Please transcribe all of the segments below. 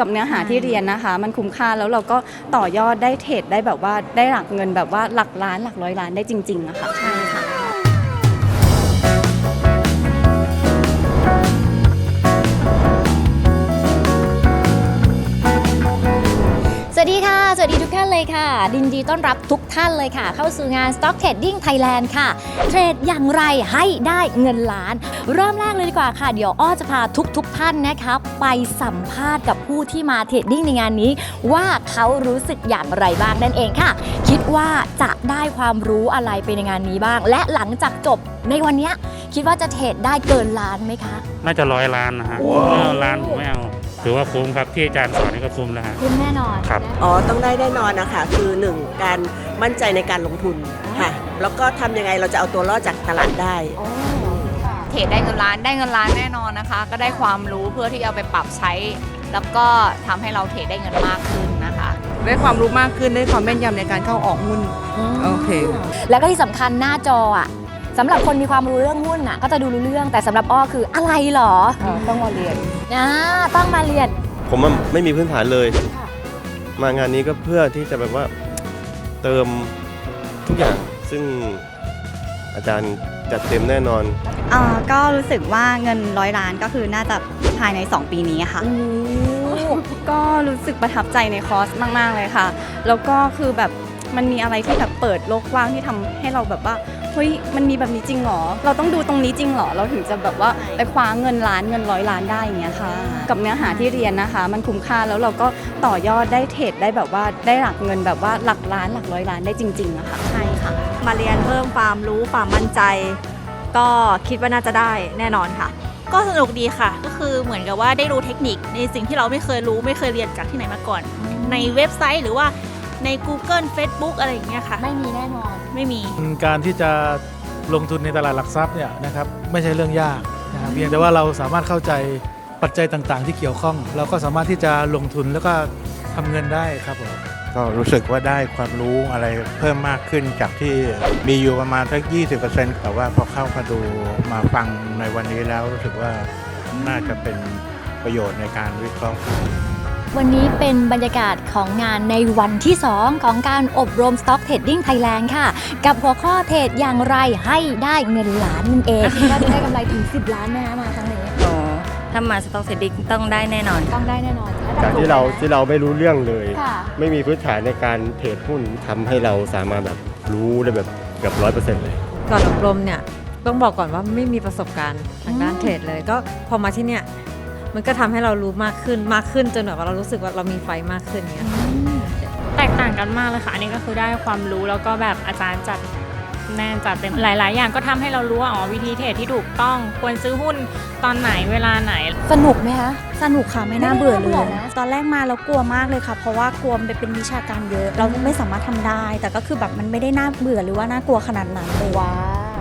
กับเนื้อหาที่เรียนนะคะ มันคุ้มค่าแล้วเราก็ต่อยอดได้เทรดได้แบบว่าได้หลักเงินแบบว่าหลักล้านหลักร้อยล้านได้จริงๆอะค่ะใช่ค่ะ วัสดีค่ะ สวัสดีทุกท่านเลยค่ะ ดินดีต้อนรับทุกท่านเลยค่ะ เข้าสู่งาน Stock Trading Thailand ค่ะ เทรดอย่างไรให้ได้เงินล้าน เริ่มแรกเลยดีกว่าค่ะ เดี๋ยวอ้อจะพาทุกทุกๆท่านนะคะไปสัมภาษณ์กับผู้ที่มาเทรดดิ้งในงานนี้ ว่าเขารู้สึกอย่างไรบ้างนั่นเองค่ะ คิดว่าจะได้ความรู้อะไรไปในงานนี้บ้าง และหลังจากจบในวันเนี้ยคิดว่าจะเทรดได้เกินล้านไหมคะ น่าจะร้อยล้านนะฮะไม่เอาล้านผมไม่เอา ถือว่าคุ้มครับที่อาจารย์สอนนี่ก็คุ้มแล้วฮะ คุ้มแน่นอนครับนะอ๋อ ต้องได้แน่นอนนะคะ คือหนึ่งการมั่นใจในการลงทุนค่ะ แล้วก็ทำยังไงเราจะเอาตัวรอดจากตลาดได้ โอ้เทรดได้เงินล้านได้เงินล้านแน่นอนนะคะ ก็ได้ความรู้เพื่อที่จะเอาไปปรับใช้ แล้วก็ทำให้เราเทรดได้เงินมากขึ้นนะคะ ได้ความรู้มากขึ้นได้ความแม่นยำในการเข้าออกหุ้น โอเค แล้วก็ที่สำคัญหน้าจออะ สำหรับคนมีความรู้เรื่องหุ้นอะก็จะดูรู้เรื่องแต่สำหรับอ้อคืออะไรเหรอต้องมาเรียนนะต้องมาเรียน ผมอะไม่มีพื้นฐานเลยค่ะมางานนี้ก็เพื่อที่จะแบบว่าเติมทุกอย่างซึ่งอาจารย์จัดเต็มแน่นอนอ่าก็รู้สึกว่าเงินร้อยล้านก็คือน่าจะภายใน 2 ปีนี้ค่ะ ก็รู้สึกประทับใจในคอร์สมาก ๆ เลยค่ะ แล้วก็คือแบบมันมีอะไรที่แบบเปิดโลกกว้างที่ทำให้เราแบบว่า เฮ้ยมันมีแบบนี้จริงเหรอ เราต้องดูตรงนี้จริงเหรอ เราถึงจะแบบว่าไปคว้าเงินล้านเงินร้อยล้านได้อย่างเงี้ยค่ะ กับเนื้อหาที่เรียนนะคะ มันคุ้มค่าแล้วเราก็ต่อยอดได้เทรดได้แบบว่าได้หลักเงินแบบว่าหลักล้านหลักร้อยล้านได้จริงๆอะค่ะใช่ค่ะ มาเรียนเพิ่มความรู้ความมั่นใจ ก็คิดว่าน่าจะได้แน่นอนค่ะก็สนุกดีค่ะ ก็คือเหมือนกับว่าได้รู้เทคนิคในสิ่งที่เราไม่เคยรู้ไม่เคยเรียนจากที่ไหนมาก่อน ในเว็บไซต์หรือว่า ใน Google Facebook อะไรอย่างเงี้ยค่ะ ไม่มีแน่นอน ไม่มี การที่จะลงทุนในตลาดหลักทรัพย์เนี่ยนะครับไม่ใช่เรื่องยากนะครับเพียงแต่ว่าเราสามารถเข้าใจปัจจัยต่างๆ ที่เกี่ยวข้อง เราก็สามารถที่จะลงทุนแล้วก็ทำเงินได้ครับผม ก็รู้สึกว่าได้ความรู้อะไรเพิ่มมากขึ้นจากที่มีอยู่ประมาณสัก 20%แต่ว่าพอเข้ามาดูมาฟังในวันนี้แล้วรู้สึกว่าน่าจะเป็นประโยชน์ในการวิเคราะห์ วันนี้เป็นบรรยากาศของงานในวันที่ 2 ของการอบรม Stock Trading Thailand ค่ะ กับหัวข้อเทรดอย่างไรให้ได้เงินล้านนั่นเองคิดว่าจะได้กำไรถึง 10 ล้านไหมคะมาครั้งนี้โอ้ถ้ามาสต็อกเทรดดิ้งต้องได้แน่นอน ต้องได้แน่นอนจากที่เราที่เราไม่รู้เรื่องเลยค่ะไม่มีพื้นฐานในการเทรดหุ้นทำให้เราสามารถแบบรู้ได้แบบเกือบร้อยเปอร์เซ็นต์เลย ก่อนอบรมเนี่ยต้องบอกก่อนว่าไม่มีประสบการณ์ทางด้านเทรดเลย ก็พอมาที่เนี่ย มันก็ทำให้เรารู้มากขึ้นมากขึ้นจนแบบว่าเรารู้สึกว่าเรามีไฟมากขึ้นเงี้ยแตกต่างกันมากเลยค่ะ อันนี้ก็คือได้ความรู้แล้วก็แบบอาจารย์จัดแน่นจัดเต็มหลาย ๆ อย่างก็ทำให้เรารู้ว่าอ๋อวิธีเทรดที่ถูกต้องควรซื้อหุ้นตอนไหนเวลาไหน สนุกไหมคะ สนุกค่ะไม่น่าไม่เบื่อน่าเลเบื่อยนะตอนแรกมาเรากลัวมากเลยค่ะ เพราะว่ากลัวมันเป็นวิชาการเยอะ เราไม่สามารถทำได้ แต่ก็คือแบบมันไม่ได้น่าเบื่อหรือว่าน่ากลัวขนาดนั้นเลยว้า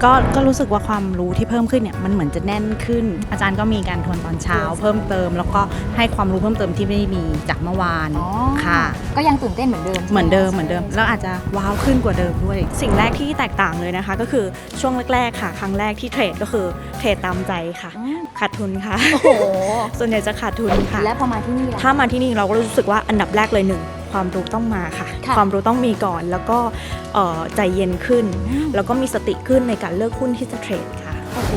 ก็ก็รู้สึกว่าความรู้ที่เพิ่มขึ้นเนี่ยมันเหมือนจะแน่นขึ้น อาจารย์ก็มีการทวนตอนเช้า เพิ่มเติม แล้วก็ให้ความรู้เพิ่มเติมที่ไม่ได้มีจากเมื่อวานอ๋อค่ะ ก็ยังตื่นเต้นเหมือนเดิมใช่ไเหมือนเดิมเหมือนเดิมแล้วอาจจะว้าวขึ้นกว่าเดิมด้วย สิ่งแรกที่แตกต่างเลยนะคะ ก็คือช่วงแรกๆค่ะ ครั้งแรกที่เทรดก็คือเทรดตามใจค่ะ อืมขาดทุนค่ะ โอ้โหส่วนใหญ่จะขาดทุนค่ะ และพอมาที่นี่ล่ะ ถ้ามาที่นี่เราก็รู้สึกว่าอันดับแรกเลยหนึ่ง ความรู้ต้องมาค่ะค่ะ ความรู้ต้องมีก่อนแล้วก็เอ่อใจเย็นขึ้น แล้วก็มีสติขึ้นในการเลือกหุ้นที่จะเทรดค่ะโอ้โห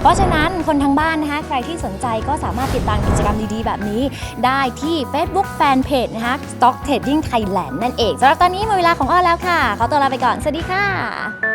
เพราะฉะนั้นคนทางบ้านนะคะใครที่สนใจก็สามารถติดตามกิจกรรมดีๆ แบบนี้ ได้ที่ Facebook Fanpage นะคะ Stock Trading Thailand นั่นเองสำหรับตอนนี้หมดเวลาของอ้อแล้วค่ะ ขอตัวลาไปก่อน สวัสดีค่ะ